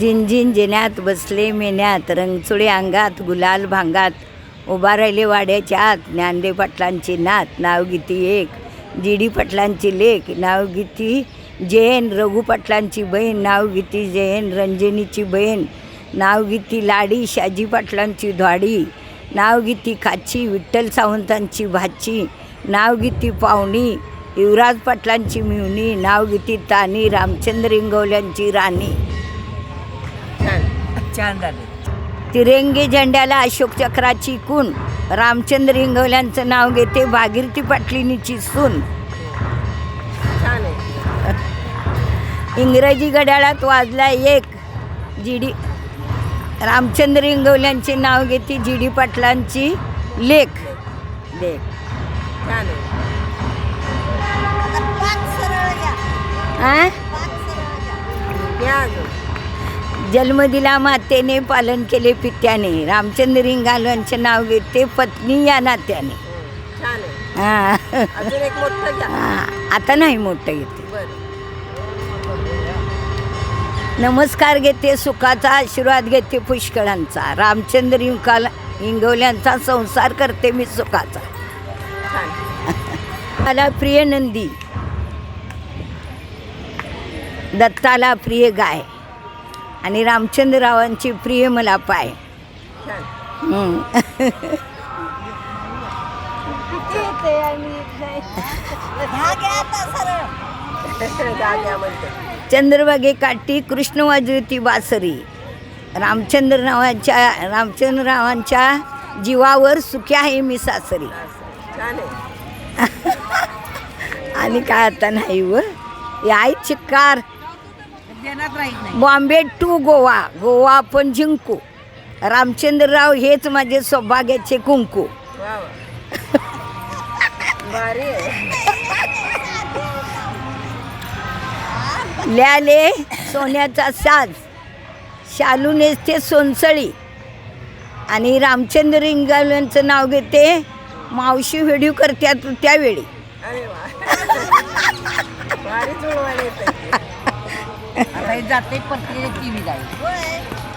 जिनजिन जिन्यात बसले मेन्यात रंगचुळे अंगात गुलाल भांगात उभा राहिले वाड्याच्या आत ज्ञानदेव पाटलांची नात नावगीती एक जी डी पाटलांची लेख नावगीती जैन रघु पाटलांची बहीण नावगीती जैन रंजनीची बहीण नावगीती लाडी शाजी पाटलांची ध्वाडी नावगीती खाची विठ्ठल सावंतांची भाची नावगीती पाहुणी युवराज पाटलांची मिवणी नावगीती तानी रामचंद्र इंगवल्यांची राणी. छान झाले. तिरंगी झेंड्याला अशोक चक्राची खून रामचंद्र इंगवल्यांचं नाव घेते भागीरथी पाटलिनीची सून. छान आहे. इंग्रजी घड्याळात वाजला एक जी डी रामचंद्र इंगवल्यांचे नाव घेते जी डी पाटलांची लेख. लेख. छान आहे. जन्म दिला मातेने पालन केले पित्याने. रामचंद्र इंगालांचे नाव घेते पत्नी या नात्याने. हा. आता नाही मोठं घेते. नमस्कार घेते सुखाचा आशीर्वाद घेते पुष्कळांचा. रामचंद्र इंकाला इंगवल्यांचा संसार करते मी सुखाचा. मला प्रिय नंदी. दत्ताला प्रिय गाय. आणि रामचंद्ररावांची प्रिय मला पाय. चंद्रभागे काठी कृष्ण वाजवती बासरी. रामचंद्र नावाच्या रामचंद्ररावांच्या जीवावर सुखी आहे मी सासरी. आणि काय आता नाही व? याय चिक्कार बॉम्बे टू गोवा गोवा आपण जिंकू. रामचंद्रराव हेच माझे सौभाग्याचे कुंकू. ल्याले सोन्याचा साज शालू नेसते सोनसळी. आणि रामचंद्र इंगाल्यांचं नाव घेते मावशी व्हिडिओ करत्यात त्यावेळी. आता हे जाते पण टी व्ही जाईल